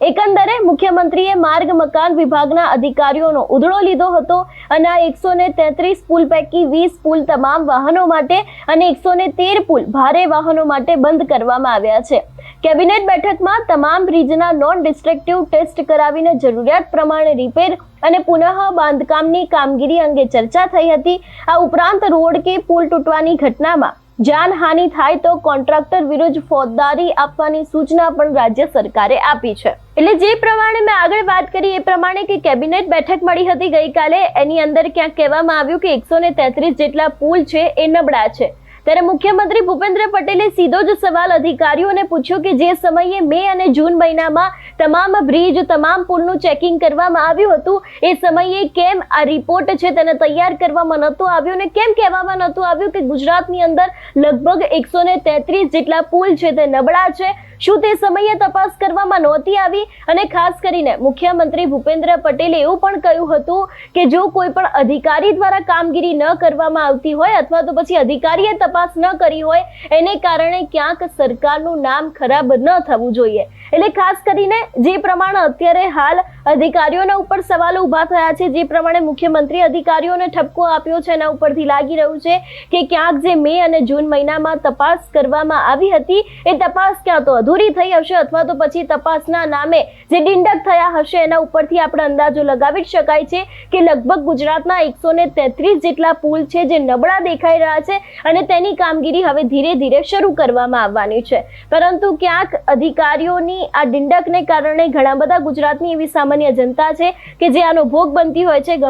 એકંદરે મુખ્યમંત્રીએ માર્ગ મકાન વિભાગના અધિકારીઓનો ઉધડો લીધો હતો અને આ એકસો ને તેત્રીસ પુલ પૈકી વીસ પુલ તમામ વાહનો માટે અને એકસો ને તેર પુલ ભારે વાહનો માટે બંધ કરવામાં આવ્યા છે. કેબિનેટ બેઠકમાં તમામ બ્રિજના નોન ડિસ્ટ્રક્ટિવ ટેસ્ટ કરાવીને જરૂરિયાત પ્રમાણે રિપેર અને પુનઃ બાંધકામની કામગીરી અંગે ચર્ચા થઈ હતી. આ ઉપરાંત રોડ કે પુલ તૂટવાની ઘટનામાં જાનહાનિ થાય તો કોન્ટ્રાક્ટર વિરુદ્ધ ફોજદારી આપવાની સૂચના પણ રાજ્ય સરકારે આપી છે. એટલે જે પ્રમાણે મેં આગળ વાત કરી, એ પ્રમાણે કે કેબિનેટ બેઠક મળી હતી ગઈકાલે, એની અંદર ક્યાંક કહેવામાં આવ્યું કે એકસો ને તેત્રીસ જેટલા પુલ છે એ નબળા છે. ત્યારે મુખ્યમંત્રી ભૂપેન્દ્ર પટેલે સીધો જ સવાલ અધિકારીઓને પૂછ્યો કે જે સમયે મે અને જૂન મહિનામાં તમામ બ્રિજ, તમામ પુલનું ચેકિંગ કરવામાં આવ્યું હતું. એ સમયે કેમ આ રિપોર્ટ છે તેને તૈયાર કરવામાં નહોતો આવ્યો ને કેમ કહેવામાં નહોતું આવ્યું કે ગુજરાતની અંદર લગભગ એકસો જેટલા પુલ છે તે નબળા છે? શું તે સમયે તપાસ કરવામાં નહોતી આવી? અને ખાસ કરીને મુખ્યમંત્રી ભૂપેન્દ્ર પટેલે એવું પણ કહ્યું હતું કે જો કોઈ પણ અધિકારી દ્વારા કામગીરી ન કરવામાં આવતી હોય અથવા તો પછી અધિકારીએ તપાસ ન કરી હોય, એને કારણે ક્યાંક સરકારનું નામ ખરાબ ન થવું જોઈએ. એટલે ખાસ કરીને જે પ્રમાણે અત્યારે હાલ અધિકારીઓના ઉપર સવાલો ઊભા થયા છે. જે પ્રમાણે મુખ્યમંત્રી અધિકારીઓને ઠપકો આપ્યો છે એના ઉપરથી લાગી રહ્યું છે કે ક્યાંક જે મે અને જૂન મહિનામાં તપાસ કરવામાં આવી હતી, એ તપાસ ક્યાં તો અધૂરી થઈ હશે અથવા તો પછી તપાસના નામે જે ડિંડક થયા હશે એના ઉપરથી આપણે અંદાજો લગાવી જ શકાય છે કે લગભગ ગુજરાતના એકસો ને તેત્રીસ જેટલા પુલ છે જે નબળા દેખાઈ રહ્યા છે અને તેની કામગીરી હવે ધીરે ધીરે શરૂ કરવામાં આવવાની છે. પરંતુ ક્યાંક અધિકારીઓની આ ડિંડકને કારણે ઘણા બધા ગુજરાતની એવી સામાન્ય જનતા છે કે જે આનો ભોગ બનતી હોય છે